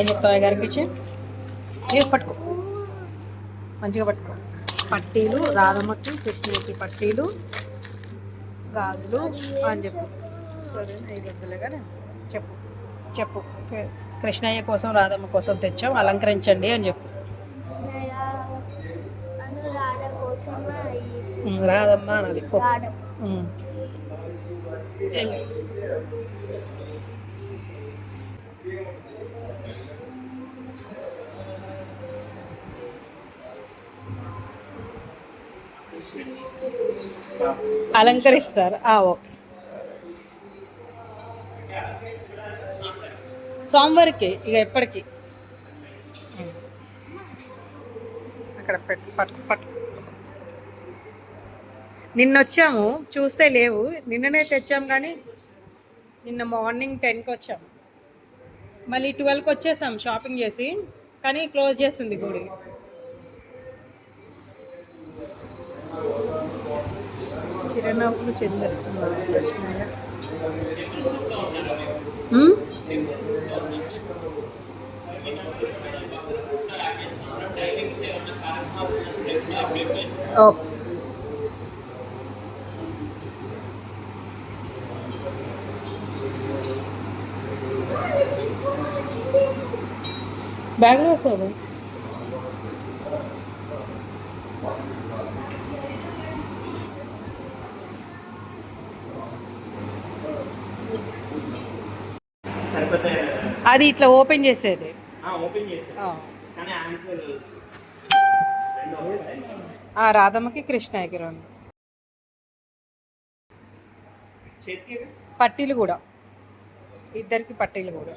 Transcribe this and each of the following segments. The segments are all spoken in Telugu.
ఏం చెప్తావు గారికి ఇచ్చి? ఏ పట్టుకో. మంచిగా పట్టుకో. పట్టీలు రాధమ్మకి కృష్ణకి పట్టీలు గాజులు అని చెప్పు. సరే ఐదు చెప్పు. చెప్పు. కృష్ణయ్య కోసం రాధమ్మ కోసం తెచ్చాం అలంకరించండి అని చెప్పు. రాధమ్మ అనాలి. అలంకరిస్తారు. ఓకే. సోమవారికి ఇక ఎప్పటికీ? అక్కడ పెట్టు పట్టు పట్టు నిన్న వచ్చాము చూస్తే లేవు. నిన్ననే తెచ్చాం కానీ నిన్న మార్నింగ్ టెన్కి వచ్చాము మళ్ళీ ట్వెల్వ్కి వచ్చేసాం షాపింగ్ చేసి కానీ క్లోజ్ చేస్తుంది గుడి చిరునవ్వులు చెందిస్తున్నారు కృష్ణయ్య? ఓకే బ్యాగ్లో వస్తావు అది ఇట్లా ఓపెన్ చేసేది. రాధమ్మకి కృష్ణయ్యకి రెండు. పట్టీలు కూడా. ఇద్దరికి పట్టీలు కూడా.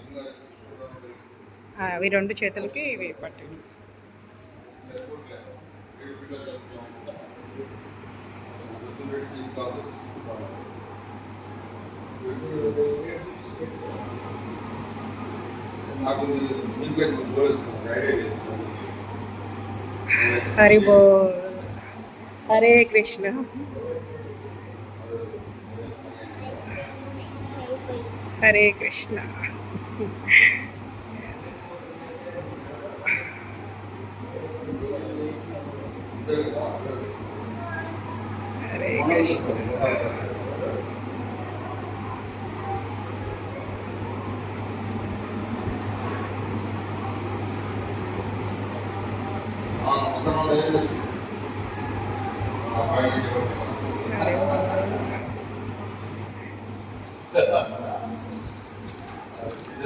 అవి రెండు చేతులకి ఇవి పట్టీలు. నాకు మీకు పోలిస్తున్నాను ఐడియా లేదు హరి బో హరే కృష్ణ హరే కృష్ణ హరే కృష్ణ అవసరం లేదు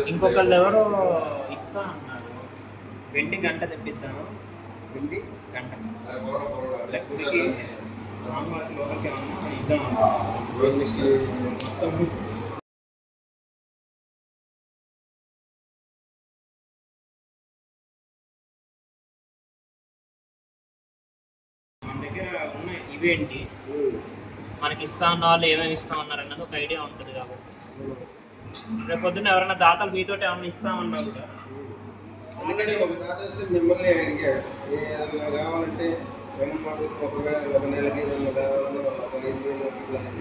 ఇంకొకళ్ళు ఎవరో ఇస్తా అన్నారు. వెండి గంట తెప్పిద్దాము వెండి గంట. ఇలా సాంబార్ లోపలికి ఏమన్నా ఇద్దాం దగ్గర ఉన్న ఇవేంటి మనకి ఇస్తా ఉన్న వాళ్ళు ఏమేమి ఇస్తా ఉన్నారు అన్నది ఒక ఐడియా ఉంటుంది కాబట్టి. రేపు పొద్దున్న ఎవరైనా దాతలు మీతో ఏమైనా ఇస్తా ఉన్నా కూడా. ఎందుకంటే ఒక దాత వస్తే మిమ్మల్ని అడిగాడు ఏదైనా కావాలంటే బ్రహ్మమాకు ఒక ఒక నెలకి ఏదైనా కావాలన్నా ఒక ఐదు వేలు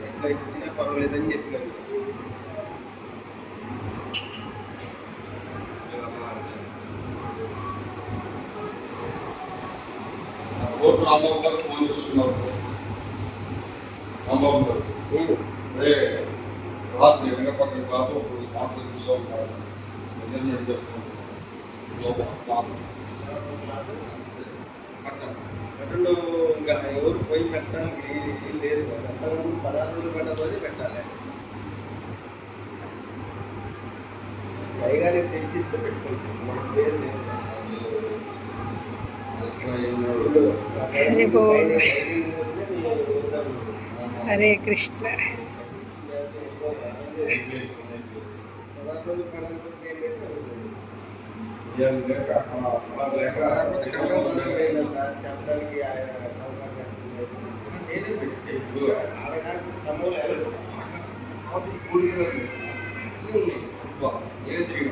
ఎట్లా ఇచ్చినా పర్వాలేదని చెప్పినాను కోర్టు రాంబాబు గారు ఫోన్ చేస్తున్నారు. రాంబాబు గారు రే రాత్రి వెనకపక్కన కాదు ఒక స్పాన్సర్ చూసాం నిజంగా చెప్తున్నాను అటు ఇంకా ఎవరు పోయి పెట్టడానికి ఏం లేదు కదా. అంతకుముందు పదార్థాలు పెట్టబోతే పెట్టాలి. నేను తెచ్చిస్తే పెట్టుకుంటాను మనకు పేరు లేదు. పెట్టాను ఆడగా తమ్ముడు ఎవరు? కాఫీ కూడిగా తీస్తాను అన్నీ ఉన్నాయి అబ్బా, ఏం తిరిగి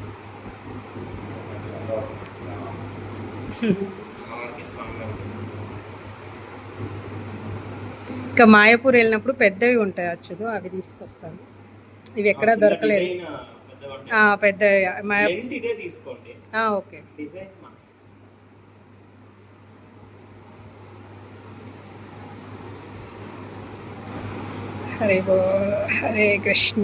అమ్మవారికి స్ట్రాంగ్గా ఉంటుంది ఇంకా మాయాపూర్ వెళ్ళినప్పుడు పెద్దవి ఉంటాయి అచ్చులు అవి తీసుకొస్తాను. ఇవి ఎక్కడా దొరకలేదు. ఆ, ఓకే. హరే బో హరే కృష్ణ.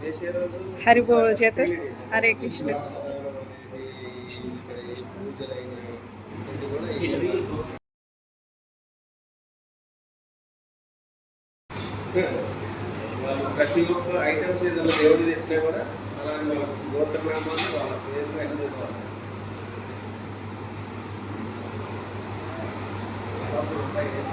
చేసే రోజు హరి బోల్ చేత హరే కృష్ణ. ప్రతి ఒక్క ఐటమ్స్ ఏదైనా దేవుడు తెచ్చినా కూడా అలాగే వాళ్ళ గోత్రనామాలు వాళ్ళ పేర్లు అన్ని ఫైవ్ డేస్